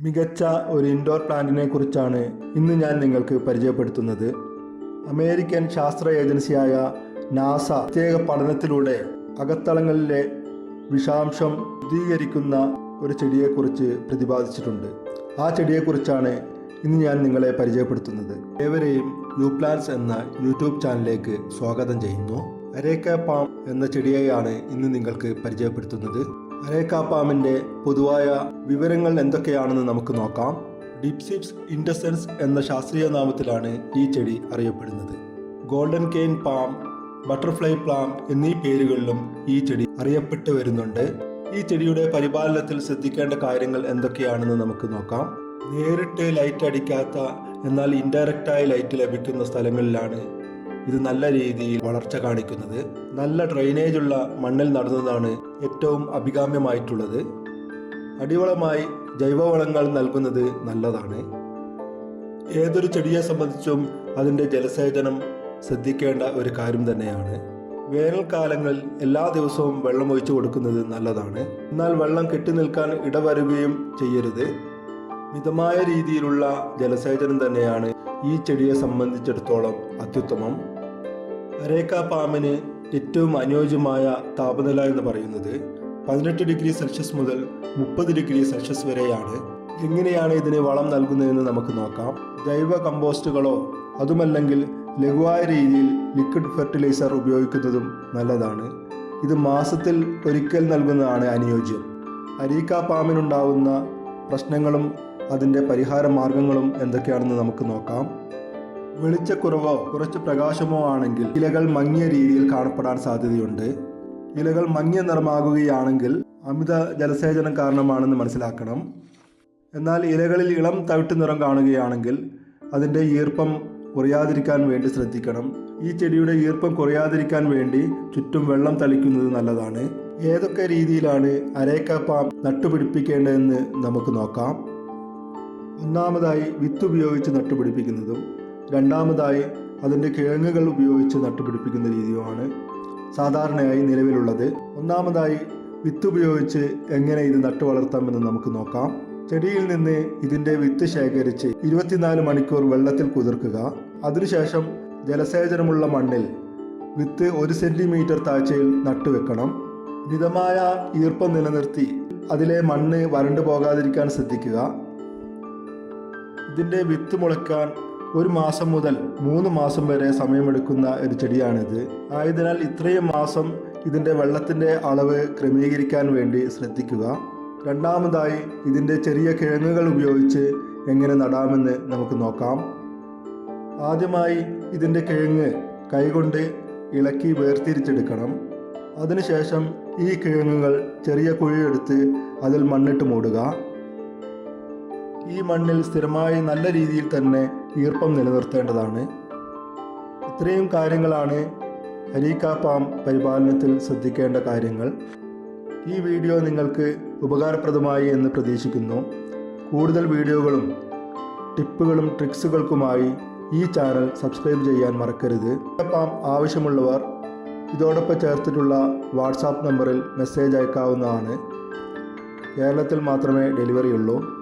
മികച്ച ഒരു ഇൻഡോർ പ്ലാന്റിനെ കുറിച്ചാണ് ഇന്ന് ഞാൻ നിങ്ങൾക്ക് പരിചയപ്പെടുത്തുന്നത്. അമേരിക്കൻ ശാസ്ത്ര ഏജൻസിയായ നാസ പ്രത്യേക പഠനത്തിലൂടെ അകത്തളങ്ങളിലെ വിഷാംശം ശുദ്ധീകരിക്കുന്ന ഒരു ചെടിയെക്കുറിച്ച് പ്രതിപാദിച്ചിട്ടുണ്ട്. ആ ചെടിയെക്കുറിച്ചാണ് ഇന്ന് ഞാൻ നിങ്ങളെ പരിചയപ്പെടുത്തുന്നത്. ഏവരെയും യു പ്ലാൻസ് എന്ന യൂട്യൂബ് ചാനലിലേക്ക് സ്വാഗതം ചെയ്യുന്നു. അരേക്ക പാം എന്ന ചെടിയെയാണ് ഇന്ന് നിങ്ങൾക്ക് പരിചയപ്പെടുത്തുന്നത്. അരേക്ക പാമിന്റെ പൊതുവായ വിവരങ്ങൾ എന്തൊക്കെയാണെന്ന് നമുക്ക് നോക്കാം. ഡിപ്സിപ്സ് ഇൻഡസെൻസ് എന്ന ശാസ്ത്രീയ നാമത്തിലാണ് ഈ ചെടി അറിയപ്പെടുന്നത്. Golden cane palm butterfly palm എന്നീ പേരുകളിലും ഈ ചെടി അറിയപ്പെട്ടു വരുന്നുണ്ട്. ഈ ചെടിയുടെ പരിപാലനത്തിൽ ശ്രദ്ധിക്കേണ്ട കാര്യങ്ങൾ എന്തൊക്കെയാണെന്ന് നമുക്ക് നോക്കാം. നേരിട്ട് ലൈറ്റ് അടിക്കാത്ത എന്നാൽ ഇൻഡയറക്റ്റായി ലൈറ്റ് ലഭിക്കുന്ന സ്ഥലങ്ങളിലാണ് ഇത് നല്ല രീതിയിൽ വളർച്ച കാണിക്കുന്നത്. നല്ല ഡ്രെയിനേജ് ഉള്ള മണ്ണിൽ നടന്നതാണ് ഏറ്റവും അഭികാമ്യമായിട്ടുള്ളത്. അടിവളമായി ജൈവവളങ്ങൾ നൽകുന്നത് നല്ലതാണ്. ഏതൊരു ചെടിയെ സംബന്ധിച്ചും അതിന്റെ ജലസേചനം ശ്രദ്ധിക്കേണ്ട ഒരു കാര്യം തന്നെയാണ്. വേനൽക്കാലങ്ങളിൽ എല്ലാ ദിവസവും വെള്ളം ഒഴിച്ചു കൊടുക്കുന്നത് നല്ലതാണ്. എന്നാൽ വെള്ളം കെട്ടി നിൽക്കാൻ ഇടവരുകയും ചെയ്യരുത്. മിതമായ രീതിയിലുള്ള ജലസേചനം തന്നെയാണ് ഈ ചെടിയെ സംബന്ധിച്ചിടത്തോളം അത്യുത്തമം. അരേക്ക പാമ്പിന് ഏറ്റവും അനുയോജ്യമായ താപനില എന്ന് പറയുന്നത് പതിനെട്ട് ഡിഗ്രി സെൽഷ്യസ് മുതൽ മുപ്പത് ഡിഗ്രി സെൽഷ്യസ് വരെയാണ്. എങ്ങനെയാണ് ഇതിന് വളം നൽകുന്നതെന്ന് നമുക്ക് നോക്കാം. ജൈവ കമ്പോസ്റ്റുകളോ അതുമല്ലെങ്കിൽ ലഘുവായ രീതിയിൽ ലിക്വിഡ് ഫെർട്ടിലൈസർ ഉപയോഗിക്കുന്നതും നല്ലതാണ്. ഇത് മാസത്തിൽ ഒരിക്കൽ നൽകുന്നതാണ് അനുയോജ്യം. അരീക്ക പാമ്പിനുണ്ടാവുന്ന പ്രശ്നങ്ങളും അതിന്റെ പരിഹാര മാർഗങ്ങളും എന്തൊക്കെയാണെന്ന് നമുക്ക് നോക്കാം. വെളിച്ചക്കുറവോ കുറച്ച് പ്രകാശമോ ആണെങ്കിൽ ഇലകൾ മങ്ങിയ രീതിയിൽ കാണപ്പെടാൻ സാധ്യതയുണ്ട്. ഇലകൾ മങ്ങിയ നിറമാകുകയാണെങ്കിൽ അമിത ജലസേചനം കാരണമാണെന്ന് മനസ്സിലാക്കണം. എന്നാൽ ഇലകളിൽ ഇളം തവിട്ട് നിറം കാണുകയാണെങ്കിൽ അതിന്റെ ഈർപ്പം കുറയാതിരിക്കാൻ വേണ്ടി ശ്രദ്ധിക്കണം. ഈ ചെടിയുടെ ഈർപ്പം കുറയാതിരിക്കാൻ വേണ്ടി ചുറ്റും വെള്ളം തളിക്കുന്നത് നല്ലതാണ്. ഏതൊക്കെ രീതിയിലാണ് അരേക്ക പാം നട്ടുപിടിപ്പിക്കേണ്ടതെന്ന് നമുക്ക് നോക്കാം. ഒന്നാമതായി വിത്ത് ഉപയോഗിച്ച് നട്ടുപിടിപ്പിക്കുന്നതും രണ്ടാമതായി അതിന്റെ കിഴങ്ങുകൾ ഉപയോഗിച്ച് നട്ടുപിടിപ്പിക്കുന്ന രീതിയുമാണ് സാധാരണയായി നിലവിലുള്ളത്. ഒന്നാമതായി വിത്ത് ഉപയോഗിച്ച് എങ്ങനെ ഇത് നട്ടു വളർത്താമെന്ന് നമുക്ക് നോക്കാം. ചെടിയിൽ നിന്ന് ഇതിന്റെ വിത്ത് ശേഖരിച്ച് ഇരുപത്തിനാല് മണിക്കൂർ വെള്ളത്തിൽ കുതിർക്കുക. അതിനുശേഷം ജലസേചനമുള്ള മണ്ണിൽ വിത്ത് ഒരു സെന്റിമീറ്റർ താഴ്ചയിൽ നട്ടുവെക്കണം മിതമായ ഈർപ്പം നിലനിർത്തി അതിലെ മണ്ണ് വരണ്ടു പോകാതിരിക്കാൻ ശ്രദ്ധിക്കുക. ഇതിന്റെ വിത്ത് മുളയ്ക്കാൻ ഒരു മാസം മുതൽ മൂന്ന് മാസം വരെ സമയമെടുക്കുന്ന ഒരു ചെടിയാണിത്. ആയതിനാൽ ഇത്രയും മാസം ഇതിന്റെ വെള്ളത്തിന്റെ അളവ് ക്രമീകരിക്കാൻ വേണ്ടി ശ്രദ്ധിക്കുക. രണ്ടാമതായി ഇതിന്റെ ചെറിയ കിഴങ്ങുകൾ ഉപയോഗിച്ച് എങ്ങനെ നടാമെന്ന് നമുക്ക് നോക്കാം. ആദ്യമായി ഇതിന്റെ കിഴങ്ങ് കൈകൊണ്ട് ഇളക്കി വേർതിരിച്ചെടുക്കണം. അതിനുശേഷം ഈ കിഴങ്ങുകൾ ചെറിയ കുഴിയെടുത്ത് അതിൽ മണ്ണിട്ട് മൂടുക. ഈ മണ്ണിൽ സ്ഥിരമായി നല്ല രീതിയിൽ തന്നെ ഈർപ്പം നിലനിർത്തേണ്ടതാണ്. ഇത്രയും കാര്യങ്ങളാണ് അരീക്ക പാം പരിപാലനത്തിൽ ശ്രദ്ധിക്കേണ്ട കാര്യങ്ങൾ. ഈ വീഡിയോ നിങ്ങൾക്ക് ഉപകാരപ്രദമായി എന്ന് പ്രതീക്ഷിക്കുന്നു. കൂടുതൽ വീഡിയോകളും ടിപ്പുകളും ട്രിക്സുകൾക്കുമായി ഈ ചാനൽ സബ്സ്ക്രൈബ് ചെയ്യാൻ മറക്കരുത്. പാം ആവശ്യമുള്ളവർ ഇതോടൊപ്പം ചേർത്തിട്ടുള്ള വാട്സാപ്പ് നമ്പറിൽ മെസ്സേജ് അയക്കാവുന്നതാണ്. കേരളത്തിൽ മാത്രമേ ഡെലിവറി ഉള്ളൂ